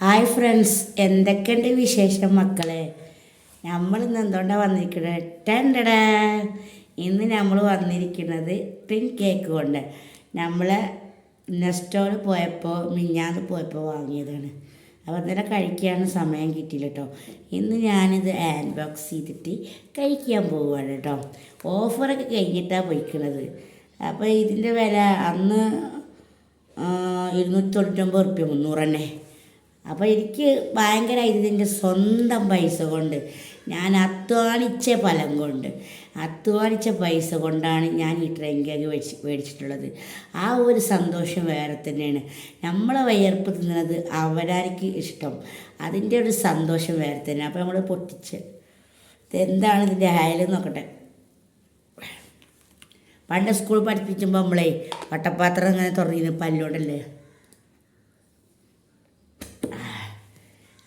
Hi friends എന്തൊക്കെയുണ്ട് വിശേഷം മക്കളെ? നമ്മൾ ഇന്ന് എന്തുകൊണ്ടാണ് വന്നിരിക്കുന്നത് ടെൻഡട. ഇന്ന് നമ്മൾ വന്നിരിക്കുന്നത് ടിൻ കേക്ക് കൊണ്ട്. നമ്മൾ നെസ്റ്റോൾ പോയപ്പോൾ മിഞ്ഞാന്ന് പോയപ്പോൾ വാങ്ങിയതാണ്. അപ്പോൾ അന്നേരം കഴിക്കാൻ സമയം കിട്ടിയില്ല കേട്ടോ ഇന്ന് ഞാനിത് ഹാൻഡ് ബോക്സ് ചെയ്തിട്ട് കഴിക്കാൻ പോവുകയാണ് കേട്ടോ ഓഫറൊക്കെ കഴിഞ്ഞിട്ടാണ് പോയിക്കണത്. അപ്പോൾ ഇതിന്റെ വില അന്ന് ഇരുന്നൂറ്റി തൊണ്ണൂറ്റൊമ്പത് റുപ്യ മുന്നൂറ് തന്നെ. അപ്പോൾ എനിക്ക് ഭയങ്കരമായിട്ട് ഇതിന്റെ സ്വന്തം പൈസ കൊണ്ട്. ഞാൻ അധ്വാനിച്ച ഫലം കൊണ്ട്. അധ്വാനിച്ച പൈസ കൊണ്ടാണ് ഞാൻ ഈ ട്രെയിൻ കേക്ക് മേടിച്ച് മേടിച്ചിട്ടുള്ളത്. ആ ഒരു സന്തോഷം വേറെ തന്നെയാണ്. നമ്മളെ വയർപ്പ് തിന്നുന്നത് അവരാർക്ക് ഇഷ്ടം. അതിന്റെ ഒരു സന്തോഷം വേറെ തന്നെയാണ് അപ്പോൾ നമ്മൾ പൊട്ടിച്ച്. ഇതെന്താണ് ഇതിന്റെ ഹായൽ നോക്കട്ടെ. പണ്ട് സ്കൂൾ പഠിപ്പിക്കുമ്പോൾ നമ്മളെ വട്ടപ്പാത്രം അങ്ങനെ തുറന്നിരുന്നു പല്ലുകൊണ്ടല്ലേ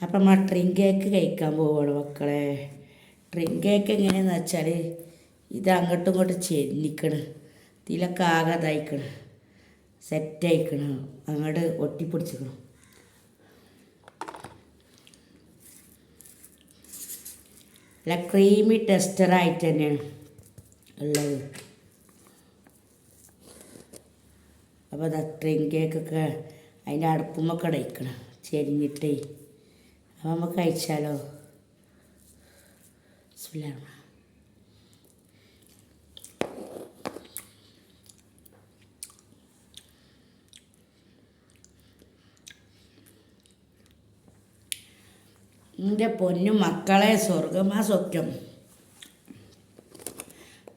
അപ്പം നമ്മൾ കേക്ക് കഴിക്കാൻ പോവുകയാണ് മക്കളെ. ട്രിൻ കേക്ക് എങ്ങനെയാണെന്ന് വെച്ചാൽ ഇത് അങ്ങോട്ടും ഇങ്ങോട്ടും ചെന്നിക്കണ് ഇതിലൊക്കെ ആകെ ഇതായിക്കണ്. സെറ്റായിക്കണ് അങ്ങോട്ട് ഒട്ടിപ്പിടിച്ചിക്കണം. അല്ല ക്രീമി ടെസ്റ്ററായിട്ട് തന്നെയാണ് ഉള്ളത്. അപ്പോൾ അത് അത്രയും കേക്കൊക്കെ അതിന്റെ അടുപ്പുമൊക്കെ അടയ്ക്കണം ചെരിഞ്ഞിട്ടേ. അപ്പോൾ നമുക്ക് കഴിച്ചാലോ? ബിസ്മില്ലാ എന്റെ പൊന്നു മക്കളെ സ്വർഗമാ സ്വപ്നം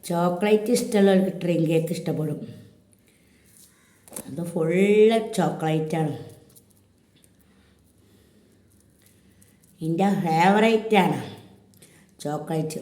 ചോക്ലേറ്റ് ഇഷ്ടമുള്ളവർക്ക് ഡ്രിങ്ക് കേക്ക് ഇഷ്ടപ്പെടും. അത് ഫുള്ള് ചോക്ലേറ്റാണ് എന്റെ ഫേവറേറ്റാണ് ചോക്ലേറ്റ്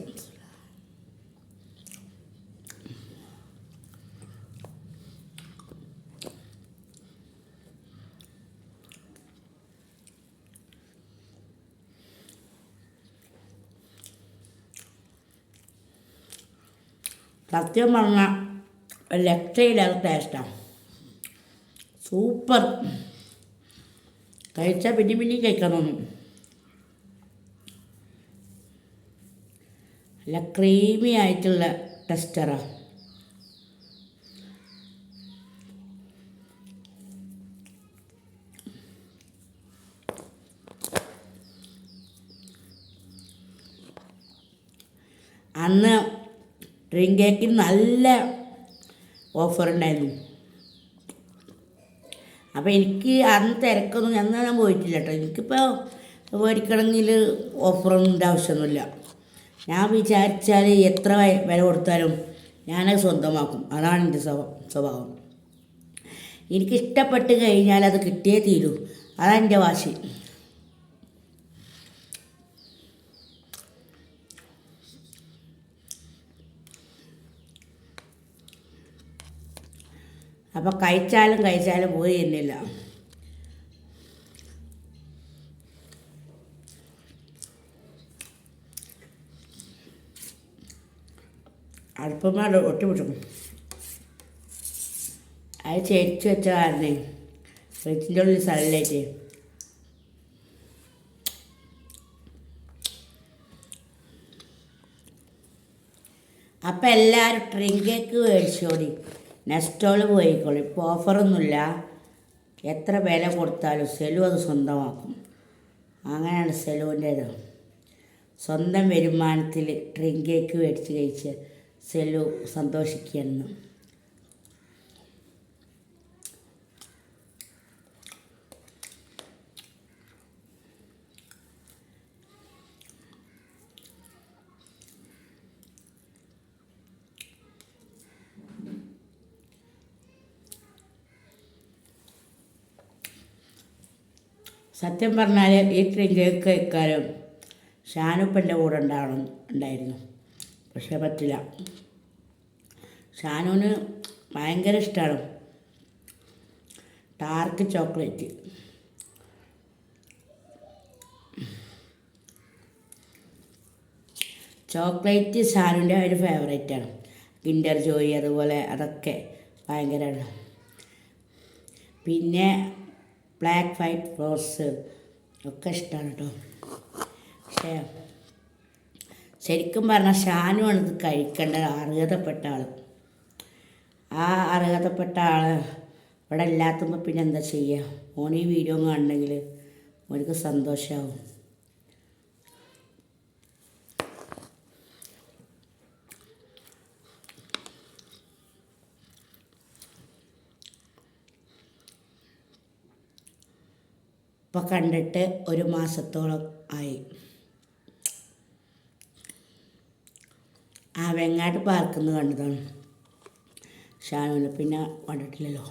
സത്യം പറഞ്ഞാൽ ഒരു രക്ഷയില്ലാത്ത ടേസ്റ്റാണ് സൂപ്പർ കഴിച്ചാൽ പിന്നെ പിന്നെയും കഴിക്കാൻ നല്ല ക്രീമി ആയിട്ടുള്ള ടെസ്റ്ററാണ് അന്ന് ഡ്രിങ്ക് കേക്കിന് നല്ല ഓഫർ ഉണ്ടായിരുന്നു അപ്പോൾ എനിക്ക് അന്ന് തിരക്കൊന്നും ഞാൻ പോയിട്ടില്ല കേട്ടോ. എനിക്കിപ്പോൾ മേടിക്കണമെങ്കിൽ ഓഫറൊന്നും ആവശ്യമൊന്നുമില്ല. ഞാൻ വിചാരിച്ചാൽ എത്ര വില കൊടുത്താലും ഞാനത് സ്വന്തമാക്കും. അതാണ് എന്റെ സ്വഭാവം. എനിക്ക് ഇഷ്ടപ്പെട്ട് കഴിഞ്ഞാൽ അത് കിട്ടിയേ തീരൂ. അതാണ് എന്റെ വാശി. അപ്പോൾ കഴിച്ചാലും കഴിച്ചാലും പോയി തന്നെയില്ല. അടുപ്പമാട് ഒട്ടിപ്പിടിക്കും അത് ചെരിച്ച് വെച്ച കാരണേ ഫ്രിഡ്ജിന്റെ ഉള്ളിൽ സ്ഥലമായിട്ട് അപ്പം എല്ലാവരും കേക്ക് മേടിച്ചോടി നെസ്റ്റോൾ പോയിക്കോളി. ഇപ്പോൾ ഓഫറൊന്നുമില്ല എത്ര വില കൊടുത്താലും സെലു അത് സ്വന്തമാക്കും. അങ്ങനെയാണ് സെലുവിന്റേത്. സ്വന്തം വരുമാനത്തിൽ കേക്ക് മേടിച്ച് കഴിച്ച് സെലു സന്തോഷിക്കുന്നു. സത്യം പറഞ്ഞാൽ ട്രെയിൻ കേക്ക് കഴിക്കാനും ഷാനുപ്പന്റെ കൂടെ ഉണ്ടാവണം ഉണ്ടായിരുന്നു. പക്ഷേ പറ്റില്ല. ഷാനുവിന് ഭയങ്കര ഇഷ്ടമാണ് ഡാർക്ക് ചോക്ലേറ്റ്. ചോക്ലേറ്റ് ഷാനുവിന്റെ ഒരു ഫേവറേറ്റാണ്. കിൻഡർ ജോയി അതുപോലെ അതൊക്കെ ഭയങ്കരമാണ്. പിന്നെ ബ്ലാക്ക് വൈറ്റ് റോസ് ഒക്കെ ഇഷ്ടമാണ് കേട്ടോ. പക്ഷേ ശരിക്കും പറഞ്ഞാൽ ഷാനുമാണ് ഇത് കഴിക്കേണ്ട അർഹതപ്പെട്ട ആൾ ആ അർഹതപ്പെട്ട ആൾ ഇവിടെ ഇല്ലാത്തുമ്പോൾ പിന്നെ എന്താ ചെയ്യുക ഓൻ വീഡിയോ കാണണമെങ്കിൽ ഓനക്ക് സന്തോഷമാവും ഇപ്പോൾ കണ്ടിട്ട് ഒരു മാസത്തോളം ആയി. ആ വെങ്ങാട്ട് പാർക്കിൽ നിന്ന് കണ്ടതാണ്. ഷാനുവിനെ പിന്നെ കണ്ടിട്ടില്ലല്ലോ.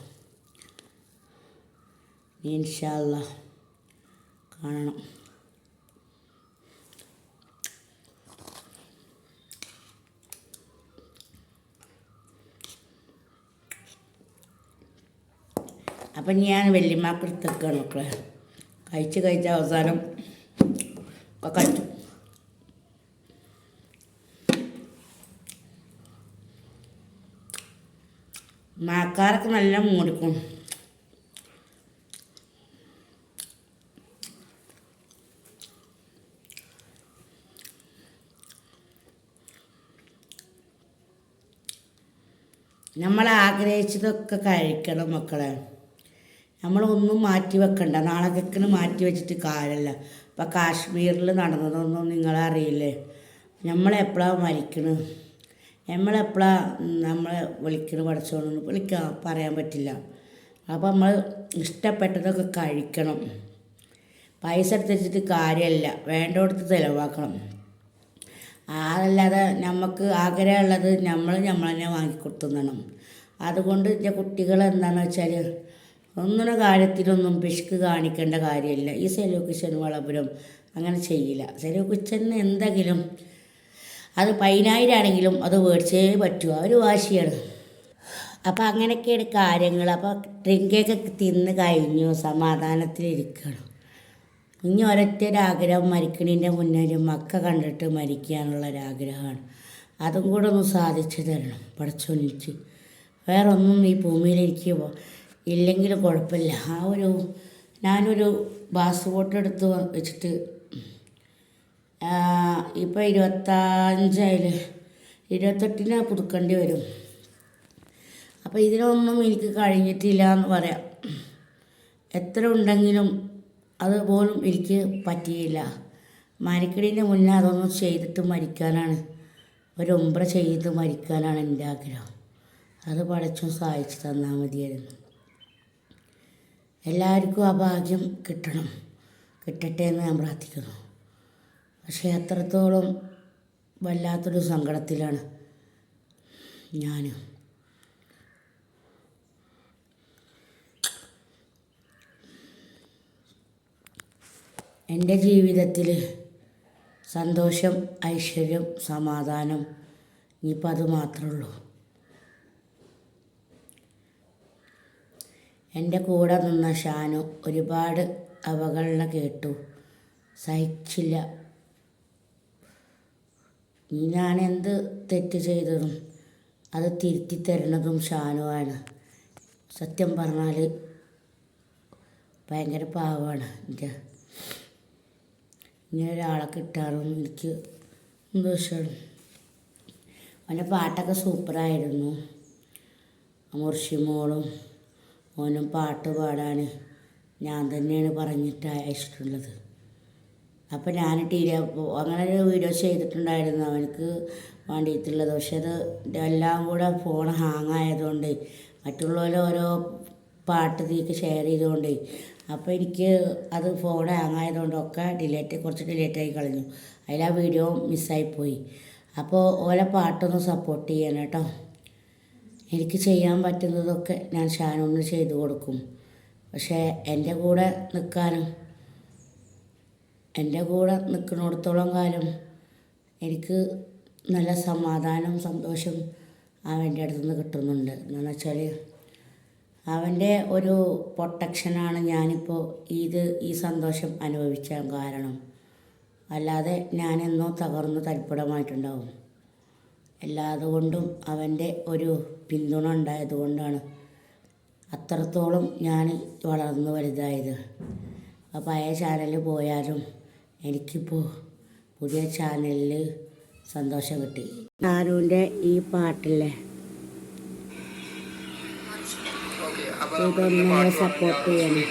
ഇൻഷാല്ല കാണണം. അപ്പം ഞാൻ വല്യമ്മക്കെടുത്തേക്കാണ് മക്കളെ. കഴിച്ച് കഴിച്ച അവസാനം ഒക്കെ കഴിച്ചു മഴക്കാലൊക്കെ നല്ല മൂടിക്കും നമ്മൾ ആഗ്രഹിച്ചതൊക്കെ കഴിക്കണം മക്കളെ. നമ്മളൊന്നും മാറ്റി വെക്കണ്ട. നാളേക്കൊക്കെ മാറ്റി വെച്ചിട്ട് കാര്യമല്ല ഇപ്പം കാശ്മീരിൽ നടന്നതൊന്നും നിങ്ങളറിയില്ലേ? നമ്മളെപ്പോഴാണ് മരിക്കണത് നമ്മളെപ്പോഴാണ് നമ്മളെ വിളിക്കണ പഠിച്ചോണെന്ന് വിളിക്കാൻ പറയാൻ പറ്റില്ല. അപ്പോൾ നമ്മൾ ഇഷ്ടപ്പെട്ടതൊക്കെ കഴിക്കണം. പൈസ എടുത്തിട്ട് കാര്യമല്ല വേണ്ടടുത്ത് ചിലവാക്കണം. അതല്ലാതെ നമുക്ക് ആഗ്രഹമുള്ളത് നമ്മൾ നമ്മൾ തന്നെ വാങ്ങിക്കൊടുത്തുന്നണം അതുകൊണ്ട് എന്റെ കുട്ടികൾ എന്താണെന്ന് വെച്ചാൽ ഒന്നിനും കാര്യത്തിലൊന്നും പിശുക്ക് കാണിക്കേണ്ട കാര്യമില്ല ഈ സെലോ കിച്ചൻ വളപുരം അങ്ങനെ ചെയ്യില്ല. സെലോ കിച്ചന് എന്തെങ്കിലും അത് പതിനായിരം ആണെങ്കിലും അത് മേടിച്ചേ പറ്റൂ. ആ ഒരു വാശിയാണ്. അപ്പോൾ അങ്ങനെയൊക്കെയാണ് കാര്യങ്ങൾ. അപ്പോൾ ഡ്രിങ്കൊക്കെ തിന്ന് കഴിഞ്ഞു. സമാധാനത്തിലിരിക്കണം. ഇനി ഒരൊറ്റ ഒരാഗ്രഹം മരിക്കണതിന്റെ മുന്നേ മക്ക കണ്ടിട്ട് മരിക്കാനുള്ള ഒരാഗ്രഹമാണ് അതും കൂടെ ഒന്ന് സാധിച്ചു തരണം. പഠിച്ചൊന്നിച്ച് വേറെ ഒന്നും ഈ ഭൂമിയിൽ എനിക്ക് ഇല്ലെങ്കിലും കുഴപ്പമില്ല. ആ ഒരു ഞാനൊരു പാസ്പോർട്ട് എടുത്ത് വെച്ചിട്ട് ഇപ്പോൾ ഇരുപത്തഞ്ചായാലേ ഇരുപത്തെട്ടിന് പുതുക്കേണ്ടി വരും. അപ്പോൾ ഇതിനൊന്നും എനിക്ക് കഴിഞ്ഞിട്ടില്ല എന്ന് പറയാം. എത്ര ഉണ്ടെങ്കിലും അതുപോലും എനിക്ക് പറ്റിയില്ല. മരിക്കണീന്റെ മുന്നേ അതൊന്നും ചെയ്തിട്ട് മരിക്കാനാണ്. ഒരു ഉംബ്ര ചെയ്ത് മരിക്കാനാണ് എന്റെ ആഗ്രഹം. അത് പഠിച്ചും സഹായിച്ചു തന്നാൽ മതിയായിരുന്നു. എല്ലാവർക്കും ആ ഭാഗ്യം കിട്ടണം. കിട്ടട്ടെ എന്ന് ഞാൻ പ്രാർത്ഥിക്കുന്നു. പക്ഷേ അത്രത്തോളം വല്ലാത്തൊരു സങ്കടത്തിലാണ് ഞാൻ എന്റെ ജീവിതത്തിൽ സന്തോഷം ഐശ്വര്യം സമാധാനം ഇനിയിപ്പോൾ അത് മാത്രമേ ഉള്ളൂ. എന്റെ കൂടെ നിന്ന ഷാനു ഒരുപാട് അവഗണന കേട്ടു. സഹിച്ചില്ല. ഞാൻ എന്ത് തെറ്റ് ചെയ്തതും അത് തിരുത്തി തരുന്നതും ഷാനുവാണ്. സത്യം പറഞ്ഞാൽ ഭയങ്കര പാവമാണ് എന്റെ. ഇങ്ങനെ ഒരാളെ കിട്ടാറും എനിക്ക് സന്തോഷമാണ്. അവന്റെ പാട്ടൊക്കെ സൂപ്പറായിരുന്നു. മുർഷിമോളും ഓനും പാട്ട് പാടാൻ ഞാൻ തന്നെയാണ് പറഞ്ഞിട്ട് അയച്ചിട്ടുള്ളത് അപ്പോൾ ഞാൻ ടി അങ്ങനെ ഒരു വീഡിയോ ചെയ്തിട്ടുണ്ടായിരുന്നു. അവനക്ക് വേണ്ടിയിട്ടുള്ളത്. പക്ഷെ അത് എല്ലാം കൂടെ ഫോൺ ഹാങ് ആയതുകൊണ്ട് മറ്റുള്ളവർ ഓരോ പാട്ട് തീക്ക് ഷെയർ ചെയ്തുകൊണ്ട് അപ്പോൾ എനിക്ക് അത് ഫോൺ ഹാങ് ആയതുകൊണ്ടൊക്കെ ഡിലേറ്റ് കുറച്ച് ഡിലേറ്റ് ആയി കളഞ്ഞു. അതിൽ ആ വീഡിയോ മിസ്സായിപ്പോയി അപ്പോൾ ഓലെ പാട്ടൊന്ന് സപ്പോർട്ട് ചെയ്യണം കേട്ടോ. എനിക്ക് ചെയ്യാൻ പറ്റുന്നതൊക്കെ ഞാൻ ഷാനൂണിന് ചെയ്തു കൊടുക്കും. പക്ഷേ എന്റെ കൂടെ നിൽക്കാനും എന്റെ കൂടെ നിൽക്കുന്നിടത്തോളം കാലം എനിക്ക് നല്ല സമാധാനം സന്തോഷം അവന്റെ അടുത്ത് നിന്ന് കിട്ടുന്നുണ്ട്. എന്താണെന്ന് വെച്ചാൽ അവന്റെ ഒരു പ്രൊട്ടക്ഷനാണ് ഞാനിപ്പോൾ ഇത് ഈ സന്തോഷം അനുഭവിച്ച കാരണം. അല്ലാതെ ഞാനെന്നോ തകർന്ന് തരിപ്പടമായിട്ടുണ്ടാവും എല്ലാതുകൊണ്ടും അവന്റെ ഒരു പിന്തുണ ഉണ്ടായതുകൊണ്ടാണ് അത്രത്തോളം ഞാൻ വളർന്നു വലുതായത്. അപ്പോൾ പഴയ ചാനലിൽ പോയാലും എനിക്കിപ്പോൾ പുതിയ ചാനലിൽ സന്തോഷം കിട്ടി. ആരുടെ ഈ പാട്ടില്ലേ? ഇതൊന്നെ സപ്പോർട്ട് ചെയ്യണം.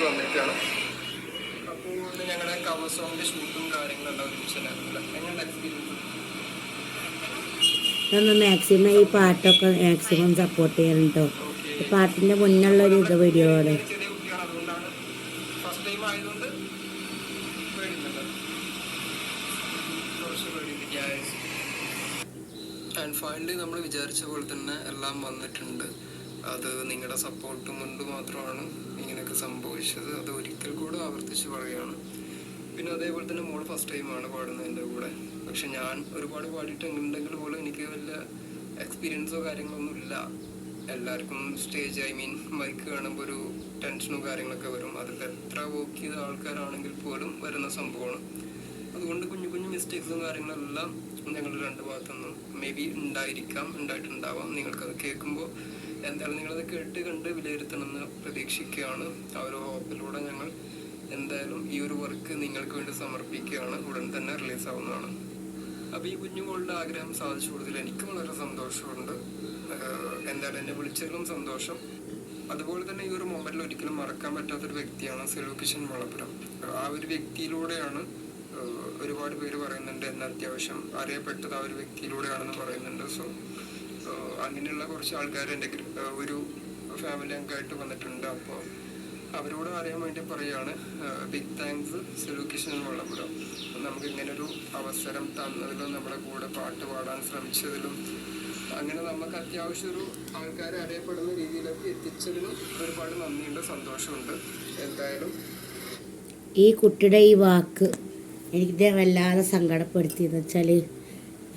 ഇതൊന്ന് മാക്സിമം ഈ പാട്ടൊക്കെ മാക്സിമം സപ്പോർട്ട് ചെയ്യണം കേട്ടോ ഈ പാട്ടിന്റെ മുന്നുള്ളൊരു ഇത് വീഡിയോ ആണ്. ഫസ്റ്റ് ടൈം ആയതുകൊണ്ട് ആൻഡ് ഫൈനലി നമ്മൾ വിചാരിച്ച പോലെ തന്നെ എല്ലാം വന്നിട്ടുണ്ട്. അത് നിങ്ങളുടെ സപ്പോർട്ട് കൊണ്ട് മാത്രമാണ് ഇങ്ങനെയൊക്കെ സംഭവിച്ചത്. അത് ഒരിക്കൽ കൂടെ ആവർത്തിച്ച് പറയുകയാണ് പിന്നെ അതേപോലെ തന്നെ മോൾ ഫസ്റ്റ് ടൈമാണ് പാടുന്നതിന്റെ കൂടെ. പക്ഷെ ഞാൻ ഒരുപാട് പാടിയിട്ടുണ്ടെങ്കിൽ പോലും എനിക്ക് വലിയ എക്സ്പീരിയൻസോ കാര്യങ്ങളൊന്നും ഇല്ല. എല്ലാവർക്കും സ്റ്റേജ് ഐ മീൻ മൈക്ക് കാണുമ്പോൾ ഒരു ടെൻഷനും കാര്യങ്ങളൊക്കെ വരും. അതിൽ എത്ര വർക്ക് ചെയ്ത ആൾക്കാരാണെങ്കിൽ പോലും വരുന്ന സംഭവമാണ്. അതുകൊണ്ട് കുഞ്ഞു കുഞ്ഞു മിസ്റ്റേക്സും കാര്യങ്ങളെല്ലാം ഞങ്ങൾ രണ്ട് ഭാഗത്തുനിന്നും മേ ബി ഉണ്ടായിരിക്കാം ഉണ്ടായിട്ടുണ്ടാവാം. നിങ്ങൾക്കത് കേൾക്കുമ്പോൾ എന്തായാലും നിങ്ങളത് കേട്ട് കണ്ട് വിലയിരുത്തണമെന്ന് പ്രതീക്ഷിക്കുകയാണ്. ആ ഒരു ഹോപ്പിലൂടെ ഞങ്ങൾ എന്തായാലും ഈ ഒരു വർക്ക് നിങ്ങൾക്ക് വേണ്ടി സമർപ്പിക്കുകയാണ്. ഉടൻ തന്നെ റിലീസ് ആവുന്നതാണ്. അപ്പോൾ ഈ കുഞ്ഞുമോളുടെ ആഗ്രഹം സാധിച്ചു കൊടുത്തതിൽ എനിക്ക് വളരെ സന്തോഷമുണ്ട്. എന്തായാലും എന്നെ വിളിച്ചതിലും സന്തോഷം. അതുപോലെ തന്നെ ഈ ഒരു മൊമെന്റിൽ ഒരിക്കലും മറക്കാൻ പറ്റാത്തൊരു വ്യക്തിയാണ് സെലോ കിഷൻ മുളപുരം ആ ഒരു വ്യക്തിയിലൂടെയാണ് ഒരുപാട് പേര് പറയുന്നുണ്ട് എന്ന അത്യാവശ്യം അറിയപ്പെട്ടത് ആ ഒരു വ്യക്തിയിലൂടെയാണെന്ന് പറയുന്നുണ്ട്. സോ അങ്ങനെയുള്ള കുറച്ച് ആൾക്കാർ എന്റെ ഒരു ഫാമിലി അംഗമായിട്ട് വന്നിട്ടുണ്ട്. അപ്പോൾ അവരോട് അറിയാൻ വേണ്ടി പറയുകയാണ് ബിഗ് താങ്ക്സ് സെലൂക്കിഷൻ വള്ളപ്പുഴം നമുക്ക് ഇങ്ങനെ ഒരു അവസരം തന്നതിലും നമ്മുടെ കൂടെ പാട്ട് പാടാൻ ശ്രമിച്ചതിലും അങ്ങനെ നമുക്ക് അത്യാവശ്യം ഒരു ആൾക്കാരെ അറിയപ്പെടുന്ന രീതിയിലേക്ക് എത്തിച്ചതിലും ഒരുപാട് നന്ദിയുണ്ട് സന്തോഷമുണ്ട്. എന്തായാലും ഈ കുട്ടിയുടെ ഈ വാക്ക് എനിക്ക് വല്ലാതെ സങ്കടപ്പെടുത്തിയെന്ന് വെച്ചാൽ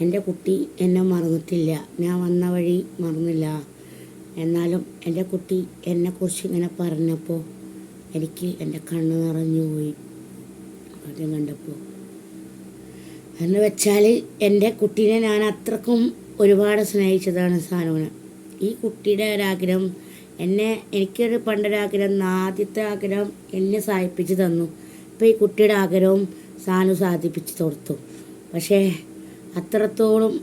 എന്റെ കുട്ടി എന്നെ മറന്നിട്ടില്ല. ഞാൻ വന്ന വഴി മറന്നില്ല. എന്നാലും എന്റെ കുട്ടി എന്നെക്കുറിച്ച് ഇങ്ങനെ പറഞ്ഞപ്പോൾ എനിക്ക് എന്റെ കണ്ണ് നിറഞ്ഞു പോയി. ആദ്യം കണ്ടപ്പോൾ എന്ന് വെച്ചാൽ എന്റെ കുട്ടീനെ ഞാൻ അത്രക്കും ഒരുപാട് സ്നേഹിച്ചതാണ് സാനുവിനെ ഈ കുട്ടിയുടെ ഒരാഗ്രഹം എന്നെ എനിക്കൊരു പണ്ടൊരാഗ്രഹം ആദ്യത്തെ ആഗ്രഹം എന്നെ സഹായിപ്പിച്ച് തന്നു. ഇപ്പോൾ ഈ കുട്ടിയുടെ ആഗ്രഹവും സാനു സാധിപ്പിച്ച് കൊടുത്തു പക്ഷേ അത്രത്തോളം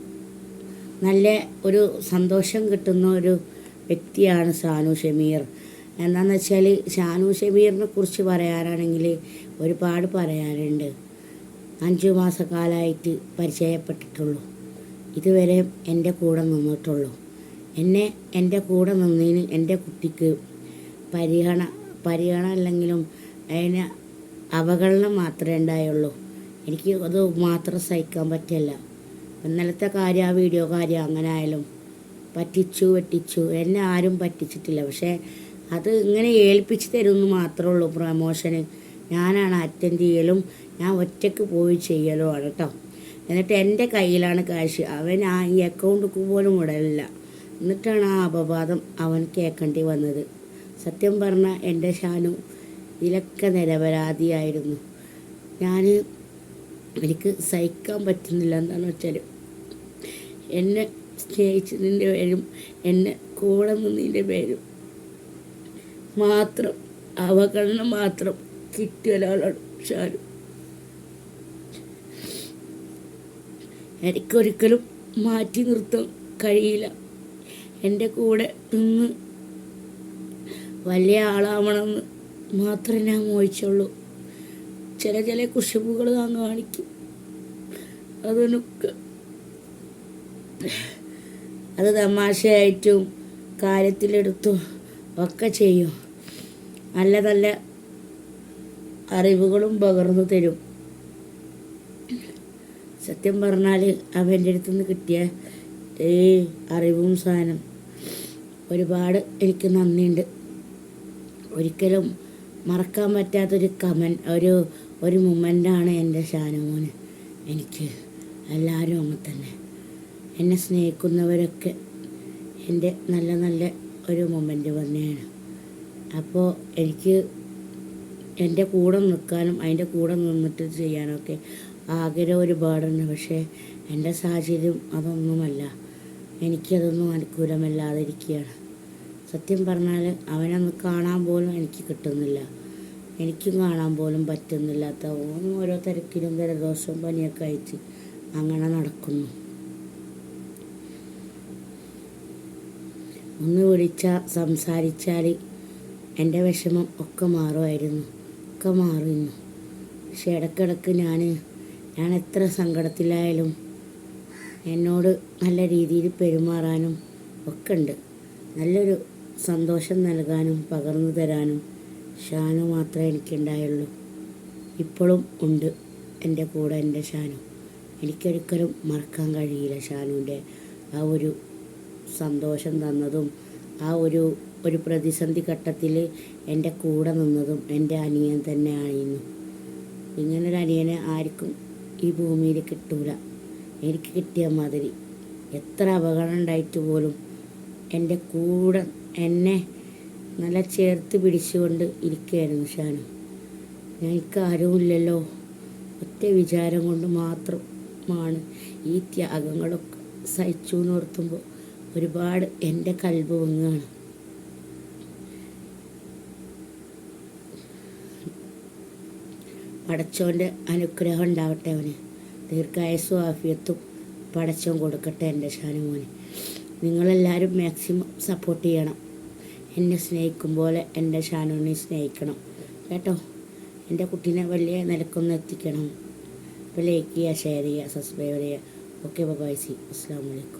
നല്ല ഒരു സന്തോഷം കിട്ടുന്ന ഒരു വ്യക്തിയാണ് സാനു ഷമീർ. എന്താണെന്ന് വെച്ചാൽ ഷാനു ഷമീറിനെ കുറിച്ച് പറയാനാണെങ്കിൽ ഒരുപാട് പറയാനുണ്ട്. അഞ്ചു മാസക്കാലമായിട്ട് പരിചയപ്പെട്ടിട്ടുള്ളൂ. ഇതുവരെ എന്റെ കൂടെ നിന്നിട്ടുള്ളൂ. എന്നെ എന്റെ കൂടെ നിന്നതിന് എന്റെ കുട്ടിക്ക് പരിഗണ പരിഗണ അല്ലെങ്കിലും അതിന് അവഗണന മാത്രമേ ഉണ്ടായുള്ളൂ. എനിക്ക് അത് മാത്രം സഹിക്കാൻ പറ്റില്ല. ഇന്നലത്തെ കാര്യം ആ വീഡിയോ കാര്യം അങ്ങനെ ആയാലും പറ്റിച്ചു വെട്ടിച്ചു എന്നെ ആരും പറ്റിച്ചിട്ടില്ല. പക്ഷേ അത് ഇങ്ങനെ ഏൽപ്പിച്ച് തരുമെന്ന് മാത്രമേ ഉള്ളൂ പ്രമോഷന് ഞാനാണ് അറ്റൻഡ് ചെയ്യലും ഞാൻ ഒറ്റയ്ക്ക് പോയി ചെയ്യലോ ചെയ്യലുമാണ് കേട്ടോ. എന്നിട്ട് എന്റെ കയ്യിലാണ് കാശ് അവൻ ആ ഈ അക്കൗണ്ട് പോലും ഇടലില്ല. എന്നിട്ടാണ് ആ അപവാദം അവൻ കേൾക്കേണ്ടി വന്നത്. സത്യം പറഞ്ഞാൽ എന്റെ ഷാനു ഇതിലൊക്കെ നിരപരാധിയായിരുന്നു. ഞാൻ എനിക്ക് സഹിക്കാൻ പറ്റുന്നില്ല എന്താണെന്ന് വെച്ചാൽ എന്നെ സ്നേഹിച്ചതിന്റെ പേരും എന്നെ കൂടെ നിന്നതിന്റെ പേരും മാത്രം അവഗണന മാത്രം കിട്ടിയ ഒരാളാണ് ഷാരു എനിക്കൊരിക്കലും മാറ്റി നിർത്താൻ കഴിയില്ല. എന്റെ കൂടെ നിന്ന് വലിയ ആളാവണമെന്ന് മാത്രമേ ഞാൻ മോഹിച്ചുള്ളൂ. ചില ചില കുശുമ്പുകൾ താൻ കാണിക്കും. അതൊക്കെ അത് തമാശയായിട്ടും കാര്യത്തിലെടുത്തും ഒക്കെ ചെയ്യും. നല്ല നല്ല അറിവുകളും പകർന്നു തരും. സത്യം പറഞ്ഞാൽ അവന്റെ അടുത്ത് നിന്ന് കിട്ടിയ ഈ അറിവും സാധനം ഒരുപാട് എനിക്ക് നന്ദിയുണ്ട്. ഒരിക്കലും മറക്കാൻ പറ്റാത്തൊരു കമൻ ഒരു ഒരു മൊമെന്റാണ് എന്റെ ഷാനുമോന്. എനിക്ക് എല്ലാവരും അങ്ങനെ തന്നെ. എന്നെ സ്നേഹിക്കുന്നവരൊക്കെ എന്റെ നല്ല നല്ല ഒരു മൊമെന്റ് തന്നെയാണ്. അപ്പോൾ എനിക്ക് എന്റെ കൂടെ നിൽക്കാനും അതിന്റെ കൂടെ നിന്നിട്ട് ചെയ്യാനൊക്കെ ആഗ്രഹം ഒരുപാടുണ്ട്. പക്ഷേ എന്റെ സാഹചര്യം അതൊന്നുമല്ല. എനിക്കതൊന്നും അനുകൂലമല്ലാതിരിക്കുകയാണ്. സത്യം പറഞ്ഞാൽ അവനൊന്ന് കാണാൻ പോലും എനിക്ക് കിട്ടുന്നില്ല. എനിക്കും കാണാൻ പോലും പറ്റുന്നില്ലാത്ത ഓനും ഓരോ തിരക്കിലും ജലദോഷവും പനിയൊക്കെ അയച്ച് അങ്ങനെ നടക്കുന്നു. ഒന്ന് വിളിച്ചാൽ സംസാരിച്ചാൽ എന്റെ വിഷമം ഒക്കെ മാറുമായിരുന്നു. ഒക്കെ മാറുന്നു പക്ഷെ ഇടയ്ക്കിടയ്ക്ക് ഞാൻ ഞാൻ എത്ര സങ്കടത്തിലായാലും എന്നോട് നല്ല രീതിയിൽ പെരുമാറാനും ഒക്കെ ഉണ്ട്. നല്ലൊരു സന്തോഷം നൽകാനും പകർന്നു തരാനും ഷാനു മാത്രമേ എനിക്കുണ്ടായുള്ളൂ. ഇപ്പോഴും ഉണ്ട് എന്റെ കൂടെ എന്റെ ഷാനു. എനിക്കൊരിക്കലും മറക്കാൻ കഴിയില്ല ഷാനുവിന്റെ ആ ഒരു സന്തോഷം തന്നതും ആ ഒരു ഒരു പ്രതിസന്ധി ഘട്ടത്തിൽ എന്റെ കൂടെ നിന്നതും എന്റെ അനിയൻ തന്നെയായിരുന്നു. ഇങ്ങനൊരു അനിയനെ ആർക്കും ഈ ഭൂമിയിൽ കിട്ടൂല. എനിക്ക് കിട്ടിയ മാതിരി. എത്ര അപകടം ഉണ്ടായിട്ട് പോലും എന്റെ കൂടെ എന്നെ നല്ല ചേർത്ത് പിടിച്ചുകൊണ്ട് ഇരിക്കുകയായിരുന്നു ഷാനു. എനിക്ക് ആരുമില്ലല്ലോ. ഒറ്റ വിചാരം കൊണ്ട് മാത്രമാണ് ഈ ത്യാഗങ്ങളൊക്കെ സഹിച്ചു എന്ന് ഓർത്തുമ്പോൾ ഒരുപാട് എന്റെ കൽബ് പൊങ്ങുകയാണ്. പടച്ചോന്റെ അനുഗ്രഹം ഉണ്ടാവട്ടെ അവന്. ദീർഘായുസ്സും ആഫിയത്തും പടച്ചോൻ കൊടുക്കട്ടെ എന്റെ ഷാനുമോന് നിങ്ങളെല്ലാവരും മാക്സിമം സപ്പോർട്ട് ചെയ്യണം. എന്നെ സ്നേഹിക്കും പോലെ എന്റെ ഷാനുവിനെ സ്നേഹിക്കണം. കേട്ടോ? എന്റെ കുട്ടീനെ വലിയ നിലക്കൊന്ന് എത്തിക്കണം. അപ്പോൾ ലൈക്ക് ചെയ്യുക ഷെയർ ചെയ്യുക സബ്സ്ക്രൈബ് ചെയ്യുക. ഓക്കെ ബൈ സി അസ്സാം വലൈക്കും